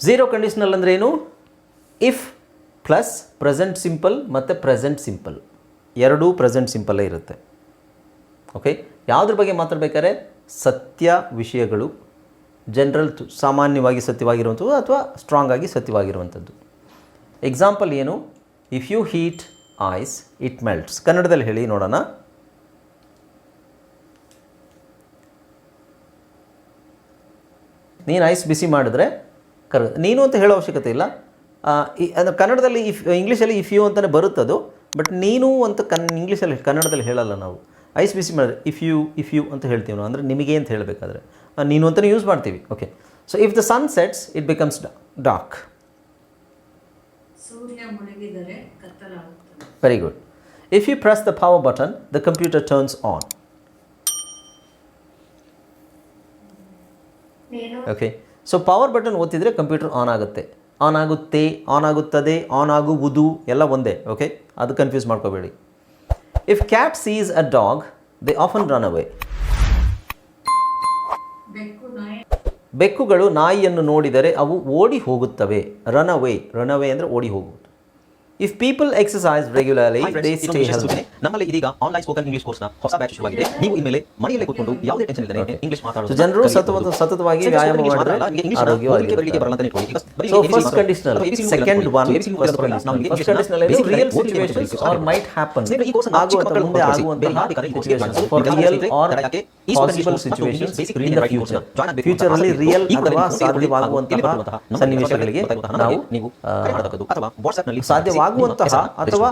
Zero conditional ಅಂದರೆ ಏನು? If plus present simple ಮತ್ತು ಪ್ರೆಸೆಂಟ್ ಸಿಂಪಲ್ ಎರಡೂ ಪ್ರೆಸೆಂಟ್ ಸಿಂಪಲ್ಲೇ ಇರುತ್ತೆ. ಓಕೆ ಯಾವುದ್ರ ಬಗ್ಗೆ ಮಾತಾಡಬೇಕಾದ್ರೆ ಸತ್ಯ ವಿಷಯಗಳು ಜನರಲ್ ಸಾಮಾನ್ಯವಾಗಿ ಸತ್ಯವಾಗಿರುವಂಥದ್ದು ಅಥವಾ ಸ್ಟ್ರಾಂಗ್ ಆಗಿ ಸತ್ಯವಾಗಿರುವಂಥದ್ದು. ಎಕ್ಸಾಂಪಲ್ ಏನು? If you heat ice it melts ಕನ್ನಡದಲ್ಲಿ ಹೇಳಿ ನೋಡೋಣ. ನೀನು ಐಸ್ ಬಿಸಿ ಮಾಡಿದ್ರೆ ಕರ ನೀನು ಅಂತ ಹೇಳೋ ಅವಶ್ಯಕತೆ ಇಲ್ಲ. ಅಂದರೆ ಅದು ಕನ್ನಡದಲ್ಲಿ ಇಫ್ ಇಂಗ್ಲೀಷಲ್ಲಿ ಇಫ್ ಯು ಅಂತಲೇ ಬರುತ್ತದು ಬಟ್ ನೀನು ಅಂತ ಕನ್ ಇಂಗ್ಲೀಷಲ್ಲಿ ಕನ್ನಡದಲ್ಲಿ ಹೇಳಲ್ಲ ನಾವು. ಐಸ್ ಬಿಸಿ ಮಾಡಿದ್ರೆ ಇಫ್ ಯು ಇಫ್ ಯು ಅಂತ ಹೇಳ್ತೀವಿ ನಾವು. ಅಂದರೆ ನಿಮಗೆ ಅಂತ ಹೇಳಬೇಕಾದ್ರೆ. ನೀನು ಅಂತಲೇ ಯೂಸ್ ಮಾಡ್ತೀವಿ. Okay so if the sun sets it becomes dark very good if you press the power button the computer turns on okay so power button ಒತ್ತಿದರೆ ಕಂಪ್ಯೂಟರ್ ಆನ್ ಆಗುತ್ತೆ. ಆನ್ ಆಗುತ್ತೆ ಆನ್ ಆಗುತ್ತದೆ ಆನ್ ಆಗುವುದು ಎಲ್ಲ ಒಂದೇ okay ಅದು confuse ಮಾಡ್ಕೋಬೇಡಿ. If cat sees a dog they often run away ಬೆಕ್ಕುಗಳು ನಾಯಿಯನ್ನು ನೋಡಿದರೆ ಅವು ಓಡಿ ಹೋಗುತ್ತವೆ. ರನ್ ಅವೇ ರನ್ ಅವೇ ಅಂದರೆ ಓಡಿ ಹೋಗುವುದು if people exercise regularly they stay ನಮ್ಮಲ್ಲಿ ಇದೀಗ ಆನ್ಲೈನ್ ಸ್ಪೋಕನ್ ಇಂಗ್ಲಿಷ್ ಕೋರ್ಸ್ನ ಹೊಸ ಬ್ಯಾಚ್ ಶುರುವಾಗಿದೆ. ನೀವು ಇನ್ಮೇಲೆ ಮನೆಯಲ್ಲೇ ಕೂತ್ಕೊಂಡು ಯಾವುದೇ ಟೆನ್ಷನ್ ಇಲ್ಲದೆ ಇಂಗ್ಲಿಷ್ ಮಾತಾಡೋದು ಜನರು ಸತತ ಸತತವಾಗಿ ವ್ಯಾಯಾಮ ಮಾಡಿದ್ರೆ ಆರೋಗ್ಯವಾಗಿ so first conditional second one first conditional real situations are might happen ಆಗು ಅಥವಾ ಮುಂದೆ ಆಗುವಂತ for real are possible situations in the future future ಅಲ್ಲಿ ರಿಯಲ್ ಅಥವಾ ಸಾಧ್ಯವಾಗುವಂತಹ ಸನ್ನಿವೇಶಗಳಿಗೆ ನಾವು ನೀವು ಅಥವಾ ವಾಟ್ಸ್ಆಪ್ನಲ್ಲಿ ಸಾಧ್ಯವಾಗುವಂತಹ ಅಥವಾ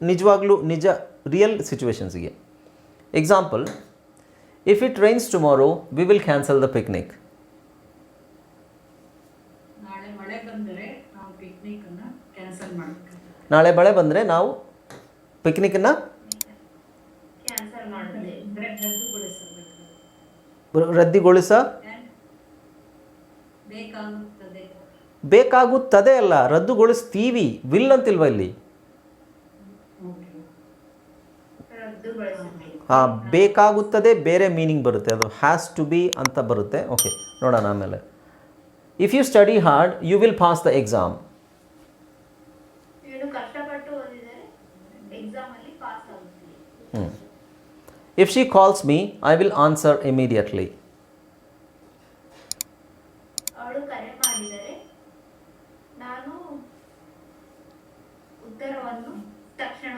ನಿಜವಾಗ್ಲೂ ನಿಜ real ಸಿಚುವೇಶನ್ಸ್ಗೆ example if it rains tomorrow we will cancel the picnic ನಾಳೆ ಮಳೆ ಬಂದರೆ ನಾವು ಪಿಕ್ನಿಕ್ ಅನ್ನ ಕ್ಯಾನ್ಸಲ್ ಮಾಡಬೇಕು ನಾಳೆ ಮಳೆ ಬಂದರೆ ನಾವು ಪಿಕ್ನಿಕನ್ನು ಕ್ಯಾನ್ಸಲ್ ಮಾಡಿದೆ ಅಂದ್ರೆ ರದ್ದುಗೊಳಿಸಬೇಕು ರದ್ದುಗೊಳಿಸ? ಬೇಕಾಗುತ್ತದೆ. ಅಲ್ಲ ರದ್ದುಗೊಳಿಸ್ತೀವಿ ವಿಲ್ ಅಂತಿಲ್ವ ಇಲ್ಲಿ? ಹಾಂ ಬೇಕಾಗುತ್ತದೆ ಬೇರೆ ಮೀನಿಂಗ್ ಬರುತ್ತೆ ಅದು ಹ್ಯಾಸ್ ಟು ಬಿ ಅಂತ ಬರುತ್ತೆ. ಓಕೆ ನೋಡೋಣ ಆಮೇಲೆ. If you study hard you will pass the exam ನೀನು ಕಷ್ಟಪಟ್ಟು ಓದಿದರೆ ಎಕ್ಸಾಮ್ ಅಲ್ಲಿ ಪಾಸ್ ಆಗುತ್ತೀವಿ ಹ್ಞೂ if she calls me, I will answer immediately. ಅವಳು ಕರೆ ಮಾಡಿದರೆ ನಾನು ಉತ್ತರವನ್ನು ತಕ್ಷಣ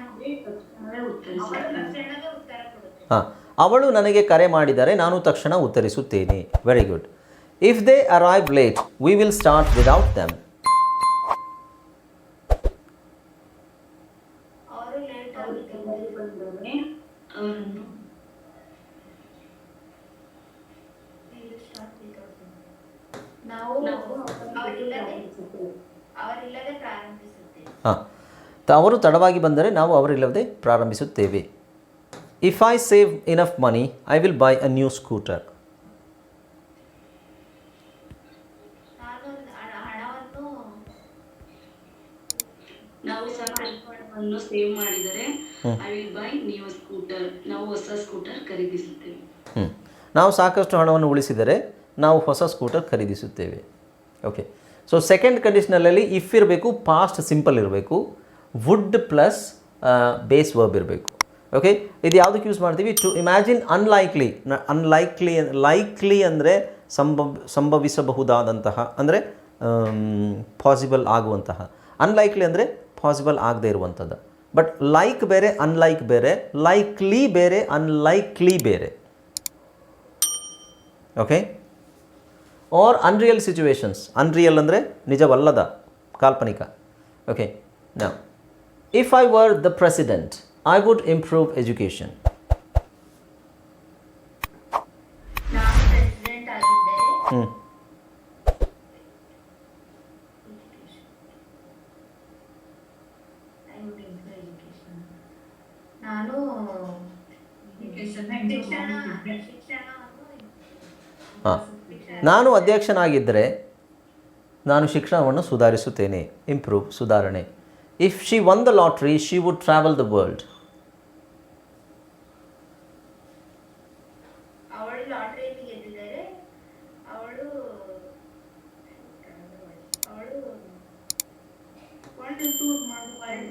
ಅವಳು ತಕ್ಷಣವೇ ಉತ್ತರ ಕೊಡುತ್ತೆ. ಹಾಂ ಅವಳು ನನಗೆ ಕರೆ ಮಾಡಿದರೆ ನಾನು ತಕ್ಷಣ ಉತ್ತರಿಸುತ್ತೇನೆ. Very good if they arrive late we will start without them ಅವರು ಲೇಟ್ ನಾವು ಅವರಿಲ್ಲದೆ ಅವರಿಲ್ಲದೆ ಪ್ರಾರಂಭಿಸುತ್ತೇವೆ ಹಾಂ. ಅವರು ತಡವಾಗಿ ಬಂದರೆ ನಾವು ಅವರಿಲ್ಲದೆ ಪ್ರಾರಂಭಿಸುತ್ತೇವೆ. If I save enough money I will buy a new scooter ನಾವು ಸಾಕಷ್ಟು ಹಣವನ್ನು ಸೇವ್ ಮಾಡಿದರೆ I will buy new scooter ನಾವು ಹೊಸ ಸ್ಕೂಟರ್ ಖರೀದಿಸುತ್ತೇವೆ. ನಾವು ಸಾಕಷ್ಟು ಹಣವನ್ನು ಉಳಿಸಿದರೆ ನಾವು ಹೊಸ ಸ್ಕೂಟರ್ ಖರೀದಿಸುತ್ತೇವೆ. ಓಕೆ ಸೊ ಸೆಕೆಂಡ್ ಕಂಡೀಷನಲ್ಲಿ ಇಫ್ ಇರಬೇಕು ಪಾಸ್ಟ್ ಸಿಂಪಲ್ ಇರಬೇಕು ವುಡ್ ಪ್ಲಸ್ ಬೇಸ್ ವರ್ಬ್ ಇರಬೇಕು. ಓಕೆ ಇದು ಯಾವುದಕ್ಕೆ ಯೂಸ್ ಮಾಡ್ತೀವಿ? To imagine unlikely unlikely likely ಅಂದರೆ ಸಂಭವ ಸಂಭವಿಸಬಹುದಾದಂತಹ, ಅಂದರೆ ಪಾಸಿಬಲ್ ಆಗುವಂತಹ. ಅನ್ಲೈಕ್ಲಿ ಅಂದರೆ ಪಾಸಿಬಲ್ ಆಗದೇ ಇರುವಂಥದ್ದು ಬಟ್ ಲೈಕ್ ಬೇರೆ ಅನ್ಲೈಕ್ ಬೇರೆ ಲೈಕ್ಲಿ ಬೇರೆ ಅನ್ಲೈಕ್ಲಿ ಬೇರೆ. Okay or unreal situations unreal ಅಂದರೆ ನಿಜವಲ್ಲದ, ಕಾಲ್ಪನಿಕ. ಓಕೆ ನಾ if I were the president I would improve education ನಾನು ಅಧ್ಯಕ್ಷನಾಗಿದ್ದರೆ ನಾನು ಶಿಕ್ಷಣವನ್ನು ಸುಧಾರಿಸುತ್ತೇನೆ ಇಂಪ್ರೂವ್ ಸುಧಾರಣೆ. If she won the lottery she would travel the world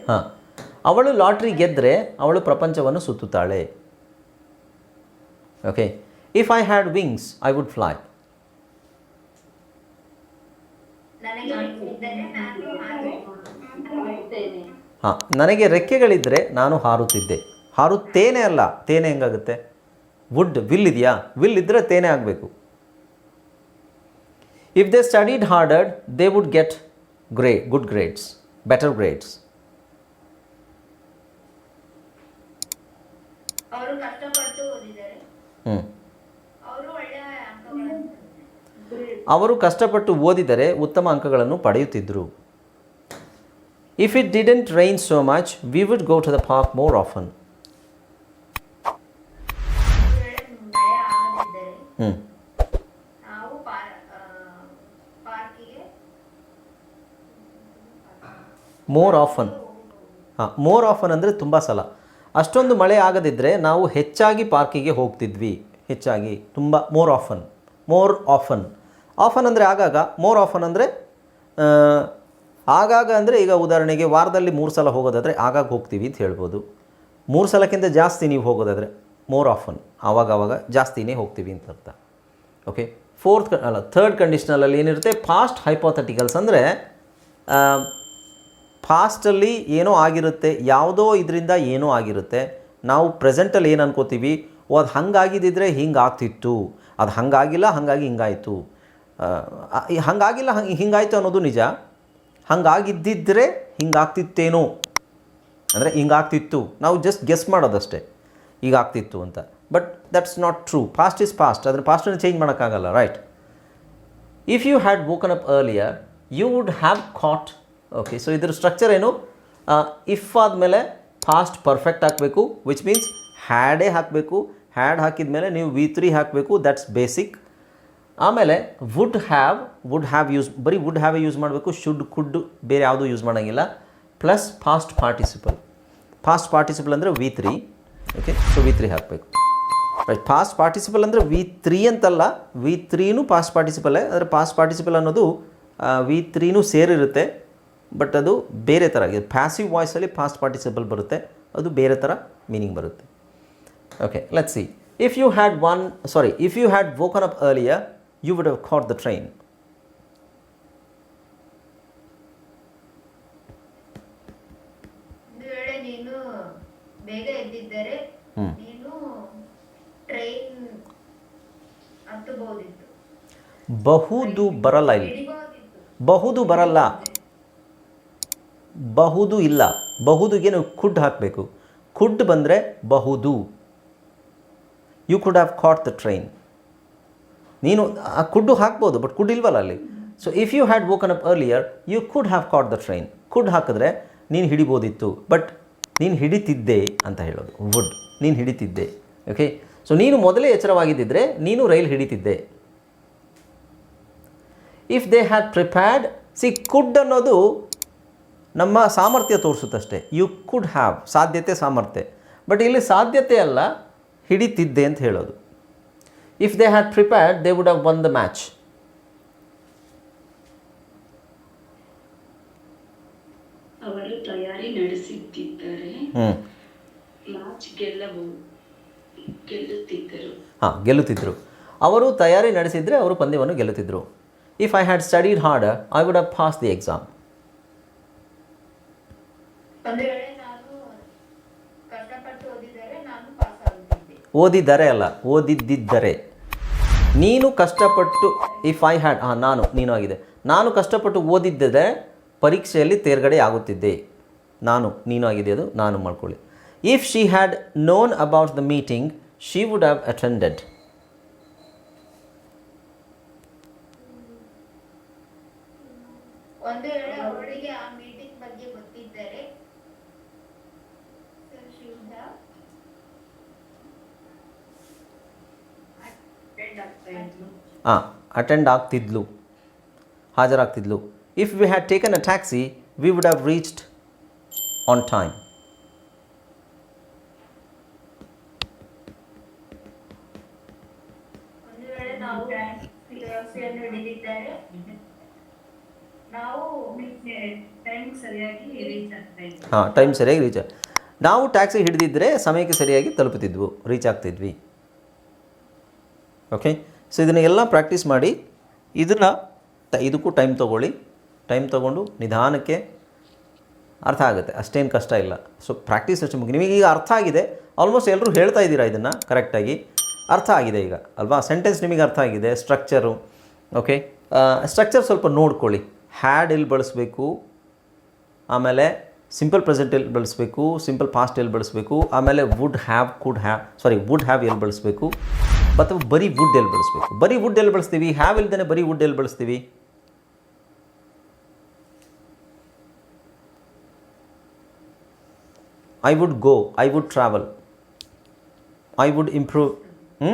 ಹಾಂ. ಅವಳು ಲಾಟ್ರಿ ಗೆದ್ದರೆ ಅವಳು ಪ್ರಪಂಚವನ್ನು ಸುತ್ತುತ್ತಾಳೆ. Okay if I had wings I would fly ನನಗೆ ಇದ್ದರೆ ನಾನು ಹಾಗೆ ಹಾಂ. ನನಗೆ ರೆಕ್ಕೆಗಳಿದ್ದರೆ ನಾನು ಹಾರುತ್ತಿದ್ದೆ. ಹಾರುತ್ತೇನೆ ಅಲ್ಲ ತೇನೆ ಹೆಂಗಾಗುತ್ತೆ? ವುಡ್ ವಿಲ್ ಇದೆಯಾ? ವಿಲ್ ಇದ್ದರೆ ತೇನೆ ಆಗಬೇಕು. If they studied harder they would get grey good grades better grades ಅವರು ಕಷ್ಟಪಟ್ಟು ಓದಿದ್ದಾರೆ. ಹ್ಞೂ ಅವರು ಒಳ್ಳೆಯ ಅಂಕಗಳನ್ನು ಅವರು ಕಷ್ಟಪಟ್ಟು ಓದಿದರೆ ಉತ್ತಮ ಅಂಕಗಳನ್ನು ಪಡೆಯುತ್ತಿದ್ದರು. If it didn't rain so much we would go to the park more often ಹ್ಞೂ ಮೋರ್ ಆಫನ್ ಹಾಂ ಮೋರ್ ಆಫನ್ ಅಂದರೆ ತುಂಬ ಸಲ. ಅಷ್ಟೊಂದು ಮಳೆ ಆಗದಿದ್ದರೆ ನಾವು ಹೆಚ್ಚಾಗಿ ಪಾರ್ಕಿಗೆ ಹೋಗ್ತಿದ್ವಿ. ಹೆಚ್ಚಾಗಿ ತುಂಬ more often more often often ಅಂದರೆ ಆಗಾಗ ಮೋರ್ ಆಫನ್ ಅಂದರೆ ಆಗಾಗ ಅಂದರೆ ಈಗ ಉದಾಹರಣೆಗೆ ವಾರದಲ್ಲಿ ಮೂರು ಸಲ ಹೋಗೋದಾದರೆ ಆಗಾಗ ಹೋಗ್ತೀವಿ ಅಂತ ಹೇಳ್ಬೋದು. ಮೂರು ಸಲಕ್ಕಿಂತ ಜಾಸ್ತಿ ನೀವು ಹೋಗೋದಾದರೆ ಮೋರ್ ಆಫನ್ ಆವಾಗ ಆವಾಗ ಜಾಸ್ತಿನೇ ಹೋಗ್ತೀವಿ ಅಂತ ಅರ್ಥ. ಓಕೆ ಫೋರ್ತ್ ಅಲ್ಲ ಥರ್ಡ್ ಕಂಡೀಷ್ನಲಲ್ಲಿ ಏನಿರುತ್ತೆ? ಫಾಸ್ಟ್ ಹೈಪೋಥೆಟಿಕಲ್ಸ್ ಅಂದರೆ ಫಾಸ್ಟಲ್ಲಿ ಏನೋ ಆಗಿರುತ್ತೆ, ಯಾವುದೋ ಇದರಿಂದ ಏನೋ ಆಗಿರುತ್ತೆ. ನಾವು ಪ್ರೆಸೆಂಟಲ್ಲಿ ಏನು ಅನ್ಕೋತೀವಿ? ಓ, ಅದು ಹಂಗಾಗಿದ್ದಿದ್ರೆ ಹಿಂಗೆ ಆಗ್ತಿತ್ತು ಅದು ಹಂಗಾಗಿಲ್ಲ, ಹಾಗಾಗಿ ಹಿಂಗಾಯಿತು. ಹಂಗಾಗಿಲ್ಲ, ಹಂಗೆ, ಹಿಂಗಾಯಿತು ಅನ್ನೋದು ನಿಜ. ಹಾಗಾಗಿದ್ದಿದ್ದರೆ ಹಿಂಗಾಗ್ತಿತ್ತೇನೋ? ಅಂದರೆ ಹಿಂಗಾಗ್ತಿತ್ತು. ನಾವು ಜಸ್ಟ್ ಗೆಸ್ ಮಾಡೋದಷ್ಟೇ. ಈಗ ಆಗ್ತಿತ್ತು ಅಂತ but that's not true past is past ಅದನ್ನು ಫಾಸ್ಟನ್ನು ಚೇಂಜ್ ಮಾಡೋಕ್ಕಾಗಲ್ಲ right if you had woken up earlier you would have caught okay so ಇದ್ರ ಸ್ಟ್ರಕ್ಚರ್ ಏನು? ಇಫ್ ಆದಮೇಲೆ ಫಾಸ್ಟ್ ಪರ್ಫೆಕ್ಟ್ ಹಾಕಬೇಕು ವಿಚ್ ಮೀನ್ಸ್ ಹ್ಯಾಡೇ ಹಾಕಬೇಕು ಹ್ಯಾಡ್ ಹಾಕಿದ ಮೇಲೆ ನೀವು ವಿ ತ್ರೀ ಹಾಕಬೇಕು ದಟ್ಸ್ ಬೇಸಿಕ್ ಆಮೇಲೆ would have would have use ಬರೀ ವುಡ್ ಹ್ಯಾವ್ ಯೂಸ್ ಮಾಡಬೇಕು ಶುಡ್ ಕುಡ್ ಬೇರೆ ಯಾವುದೂ ಯೂಸ್ ಮಾಡೋಂಗಿಲ್ಲ. Plus past participle past participle ಅಂದರೆ V three okay so V three ಹಾಕಬೇಕು. ರೈಟ್ ಪಾಸ್ಟ್ ಪಾರ್ಟಿಸಿಪಲ್ ಅಂದರೆ ವಿ ತ್ರೀ ಅಂತಲ್ಲ ವಿ ತ್ರೀನೂ ಪಾಸ್ಟ್ ಪಾರ್ಟಿಸಿಪಲ್ಲೇ ಅಂದರೆ ಪಾಸ್ಟ್ ಪಾರ್ಟಿಸಿಪಲ್ ಅನ್ನೋದು ವಿ ತ್ರೀನೂ ಸೇರಿರುತ್ತೆ ಬಟ್ ಅದು ಬೇರೆ ಥರ ಪ್ಯಾಸಿವ್ ವಾಯ್ಸಲ್ಲಿ ಫಾಸ್ಟ್ ಪಾರ್ಟಿಸಿಪಲ್ ಬರುತ್ತೆ, ಅದು ಬೇರೆ ಥರ ಮೀನಿಂಗ್ ಬರುತ್ತೆ. Okay let see if you had one sorry if you had woken up earlier you would have caught the train. ಬೇಗ ಎದ್ದಿದ್ದರೆ. ನೀನು ಟ್ರೈನ್ ಹತ್ತಬಹುದಿತ್ತು. ಬಹುದು ಬರಲ್ಲ ಇಲ್ಲಿ. ಬಹುದು ಬರಲ್ಲ. ಬಹುದು ಇಲ್ಲ. ಬಹುದುಗೆ ನೀವು ಕುಡ್ ಹಾಕಬೇಕು. ಕುಡ್ ಬಂದರೆ ಬಹುದು. You could have caught the train ನೀನು ಆ ಕುಡ್ಡು ಹಾಕ್ಬೋದು ಬಟ್ ಕುಡ್ ಇಲ್ವಲ್ಲ ಅಲ್ಲಿ? So if you had woken up earlier you could have caught the train could ಹಾಕಿದ್ರೆ ನೀನು ಹಿಡಿಬೋದಿತ್ತು ಬಟ್ ನೀನು ಹಿಡಿತಿದ್ದೆ ಅಂತ ಹೇಳೋದು. ವುಡ್ ನೀನು ಹಿಡಿತಿದ್ದೆ. ಓಕೆ ಸೊ ನೀನು ಮೊದಲೇ ಎಚ್ಚರವಾಗಿದ್ದಿದ್ರೆ ನೀನು ರೈಲ್ ಹಿಡಿತಿದ್ದೆ. ಇಫ್ ದೇ ಹ್ಯಾಡ್ ಪ್ರಿಪೇರ್ಡ್ ಸಿ ಕುಡ್ ಅನ್ನೋದು ನಮ್ಮ ಸಾಮರ್ಥ್ಯ ತೋರಿಸುತ್ತಷ್ಟೇ. ಯು ಕುಡ್ ಹ್ಯಾವ್ ಸಾಧ್ಯತೆ, ಸಾಮರ್ಥ್ಯ. ಬಟ್ ಇಲ್ಲಿ ಸಾಧ್ಯತೆ ಅಲ್ಲ, ಹಿಡಿತಿದ್ದೆ ಅಂತ ಹೇಳೋದು. If they had prepared, they would have won the match ಅವರು ತಯಾರಿ ನಡೆಸುತ್ತಿದ್ದರೆ ಮ್ಯಾಚ್ ಗೆಲ್ಲುತ್ತಿದ್ದರು. ಹಾಂ ಗೆಲ್ಲುತ್ತಿದ್ದರು ಅವರು ತಯಾರಿ ನಡೆಸಿದರೆ ಅವರು ಪಂದ್ಯವನ್ನು ಗೆಲ್ಲುತ್ತಿದ್ದರು if I had studied hard I would have pass the exam ಒಂದು ವೇಳೆ ನಾನು ಕಷ್ಟಪಟ್ಟು ಓದಿದರೆ ನಾನು ಪಾಸ್ ಆಗುತ್ತಿದ್ದೆ ಓದಿದರೆ ಅಲ್ಲ, ಓದಿದ್ದಿದ್ದರೆ. ನೀನು ಕಷ್ಟಪಟ್ಟು ಇಫ್ ಐ ಹ್ಯಾಡ್ ಹಾಂ ನಾನು, ನೀನು ಆಗಿದೆ. ನಾನು ಕಷ್ಟಪಟ್ಟು ಓದಿದ್ದರೆ ಪರೀಕ್ಷೆಯಲ್ಲಿ ತೇರ್ಗಡೆ ಆಗುತ್ತಿದ್ದೆ. ನಾನು, ನೀನು ಆಗಿದೆ ಅದು, ನಾನು ಮಾಡ್ಕೊಳ್ಳಿ. If she had known about the meeting she would have attended ಒಂದು ವೇಳೆ ಅವಳಿಗೆ ಆ ಮೀಟಿಂಗ್ ಬಗ್ಗೆ ಗೊತ್ತಿದ್ದರೆ so she would have attend ಆಗ್ತಾ ಇದ್ಲು ಹಾಂ ಅಟೆಂಡ್ ಆಗ್ತಿದ್ಲು ಹಾಜರಾಗ್ತಿದ್ಲು. If we had taken a taxi we would have reached on time ಹಾಂ ಟೈಮ್ ಸರಿಯಾಗಿ ರೀಚ್ ನಾವು ಟ್ಯಾಕ್ಸಿ ಹಿಡಿದಿದ್ದರೆ ಸಮಯಕ್ಕೆ ಸರಿಯಾಗಿ ತಲುಪುತ್ತಿದ್ವು ರೀಚ್ ಆಗ್ತಿದ್ವಿ. ಓಕೆ ಸೊ ಇದನ್ನ ಎಲ್ಲ ಪ್ರಾಕ್ಟೀಸ್ ಮಾಡಿ ಇದನ್ನು ಇದಕ್ಕೂ ಟೈಮ್ ತೊಗೊಳ್ಳಿ. ಟೈಮ್ ತೊಗೊಂಡು ನಿಧಾನಕ್ಕೆ ಅರ್ಥ ಆಗುತ್ತೆ. ಅಷ್ಟೇನು ಕಷ್ಟ ಇಲ್ಲ. ಸೊ ಪ್ರಾಕ್ಟೀಸ್ ಅಷ್ಟು ಮುಗಿ ನಿಮಗೆ ಈಗ ಅರ್ಥ ಆಗಿದೆ. ಆಲ್ಮೋಸ್ಟ್ ಎಲ್ಲರೂ ಹೇಳ್ತಾ ಇದ್ದೀರಾ ಇದನ್ನು ಕರೆಕ್ಟಾಗಿ ಅರ್ಥ ಆಗಿದೆ ಈಗ, ಅಲ್ವಾ? ಸೆಂಟೆನ್ಸ್ ನಿಮಗೆ ಅರ್ಥ ಆಗಿದೆ. ಸ್ಟ್ರಕ್ಚರು ಓಕೆ ಸ್ಟ್ರಕ್ಚರ್ ಸ್ವಲ್ಪ ನೋಡ್ಕೊಳ್ಳಿ. ಹ್ಯಾಡ್ ಎಲ್ಲಿ ಬಳಸಬೇಕು? ಆಮೇಲೆ ಸಿಂಪಲ್ ಪ್ರೆಸೆಂಟ್ ಎಲ್ಲಿ ಬಳಸಬೇಕು? ಸಿಂಪಲ್ ಪಾಸ್ಟ್ ಎಲ್ಲಿ ಬಳಸಬೇಕು? ಆಮೇಲೆ would have could have sorry would have ಎಲ್ಲಿ ಬಳಸಬೇಕು? ಮತ್ತು ಬರೀ ವುಡ್ ಎಲ್ಲಿ ಬಳಸಬೇಕು? ಬರೀ ವುಡ್ ಎಲ್ಲಿ ಬಳಸ್ತೀವಿ? ಹ್ಯಾವ್ ಇಲ್ದೇ ಬರೀ ವುಡ್ ಎಲ್ಲಿ ಬಳಸ್ತೀವಿ? I would go I would travel I would improve ಹ್ಞೂ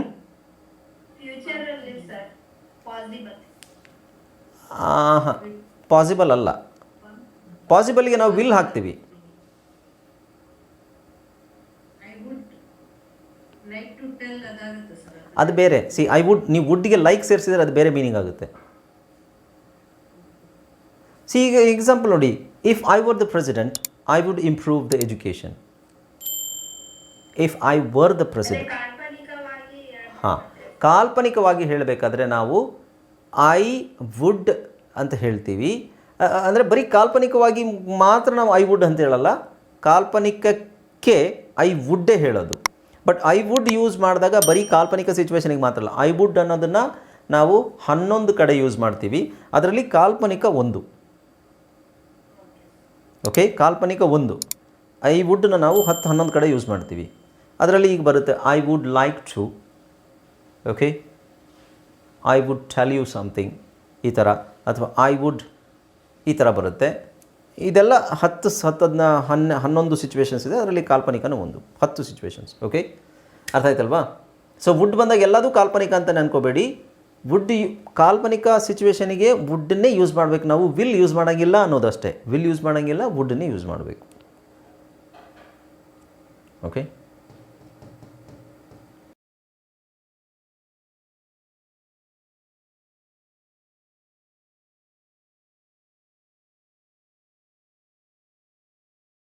ಹಾಂ ಪಾಸಿಬಲ್ ಅಲ್ಲ. ಪಾಸಿಬಲ್ಗೆ ನಾವು ವಿಲ್ ಹಾಕ್ತೀವಿ. ಅದು ಬೇರೆ. ಸಿ ಐ ವುಡ್ ನೀವು ವುಡ್ಗೆ ಲೈಕ್ ಸೇರಿಸಿದರೆ ಅದು ಬೇರೆ ಮೀನಿಂಗ್ ಆಗುತ್ತೆ. ಸಿ ಈಗ ಎಕ್ಸಾಂಪಲ್ ನೋಡಿ. If I were the president I would improve the education if I were the president ಹಾಂ. ಕಾಲ್ಪನಿಕವಾಗಿ ಹೇಳಬೇಕಾದ್ರೆ ನಾವು ಐ ವುಡ್ ಅಂತ ಹೇಳ್ತೀವಿ. ಅಂದರೆ ಬರೀ ಕಾಲ್ಪನಿಕವಾಗಿ ಮಾತ್ರ ನಾವು ಐ ವುಡ್ ಅಂತ ಹೇಳಲ್ಲ. ಕಾಲ್ಪನಿಕಕ್ಕೆ ಐ ವುಡ್ಡೇ ಹೇಳೋದು. ಬಟ್ ಐ ವುಡ್ ಯೂಸ್ ಮಾಡಿದಾಗ ಬರೀ ಕಾಲ್ಪನಿಕ ಸಿಚುವೇಶನಿಗೆ ಮಾತ್ರ ಅಲ್ಲ. ಐ ವುಡ್ ಅನ್ನೋದನ್ನು ನಾವು ಹನ್ನೊಂದು ಕಡೆ ಯೂಸ್ ಮಾಡ್ತೀವಿ. ಅದರಲ್ಲಿ ಕಾಲ್ಪನಿಕ ಒಂದು. ಓಕೆ ಕಾಲ್ಪನಿಕ ಒಂದು. ಐ ವುಡ್ನ ನಾವು ಹತ್ತು ಹನ್ನೊಂದು ಕಡೆ ಯೂಸ್ ಮಾಡ್ತೀವಿ. ಅದರಲ್ಲಿ ಈಗ ಬರುತ್ತೆ I would like to okay I would tell you something ಈ ಥರ ಅಥವಾ ಐ ವುಡ್ ಈ ಥರ ಬರುತ್ತೆ. ಇದೆಲ್ಲ ಹತ್ತು ಹತ್ತದನ್ನ ಹನ್ನ, ಹನ್ನೊಂದು ಸಿಚುವೇಷನ್ಸ್ ಇದೆ. ಅದರಲ್ಲಿ ಕಾಲ್ಪನಿಕನೂ ಒಂದು. ಹತ್ತು ಸಿಚುವೇಶನ್ಸ್ ಓಕೆ ಅರ್ಥ ಆಯ್ತಲ್ವಾ? ಸೊ ವುಡ್ ಬಂದಾಗ ಎಲ್ಲದೂ ಕಾಲ್ಪನಿಕ ಅಂತ ಅನ್ಕೋಬೇಡಿ. ವುಡ್ ಕಾಲ್ಪನಿಕ ಸಿಚುವೇಷನಿಗೆ ವುಡ್ಡನ್ನೇ ಯೂಸ್ ಮಾಡಬೇಕು ನಾವು. ವಿಲ್ ಯೂಸ್ ಮಾಡೋಂಗಿಲ್ಲ ಅನ್ನೋದಷ್ಟೇ. ವಿಲ್ ಯೂಸ್ ಮಾಡೋಂಗಿಲ್ಲ ವುಡ್ಡನ್ನೇ ಯೂಸ್ ಮಾಡಬೇಕು. ಓಕೆ